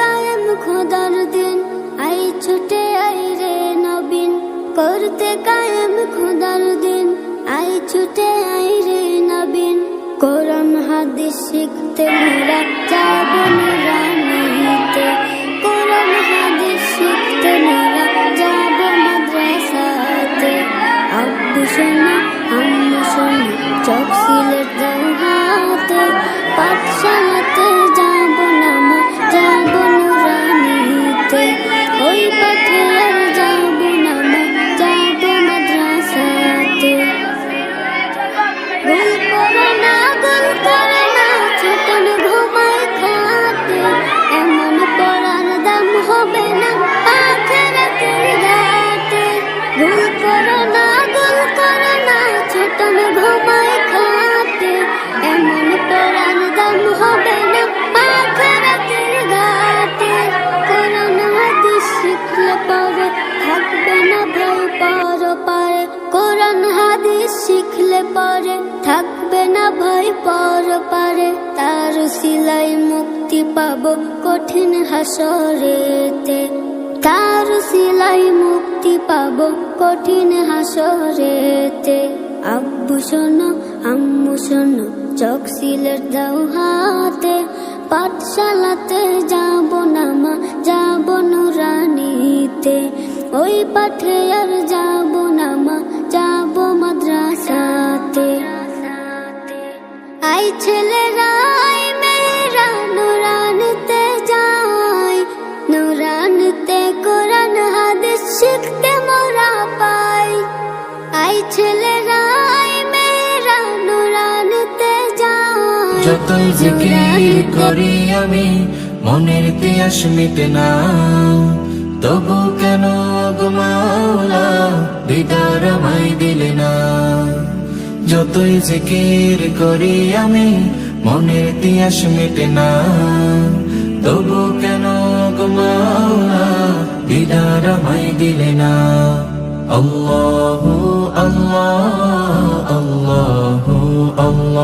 কায়েম খোদার দিন। আই ছুটে আই রে নবীন, করতে কায়েম খোদার দিন। আই ছুটে আই রে নবীন, কোরআন, হাদিস শিখতে মোরা যাব ওই পথে আর যাব না যাব মাদ্রাসাতে। গুল করে না গুল করে না, ছোটন ঘুমায় খাতে। এমন পড়ার ঘুমায় খাতে। এমন পড়ার দাম পরে, থাকবে না ভয়, পর পারে, তার সিলাই মুক্তি পাব কঠিন হাসরেতে। তার সিলাই মুক্তি পাবো কঠিন হাসরেতে। আব্বু শোনো, আম্মু শোনো, চোখ সিলেট দাও হাতে, পাঠশালাতে যাব না মা যাব নুরানিতে। ওই পাঠে আর যাব আই ছেলেরা আই মেয়েরা নুরানিতে যাই নুরানিতে কোরআন, হাদিস শিখতে মোরা পাই আই ছেলেরা আই মেয়েরা নুরানিতে যাই যতই জিকির করি আমি, মনের তিয়াস মিটে না। তবু কেন গো মাওলা, দিদার না যতই জিকির করি আমি, মনের তিয়াস মেটে না। তবু কেন দিদার মাই দিলে না? অল্লাহ আল্লাহ অল্লাহ আল্লাহ।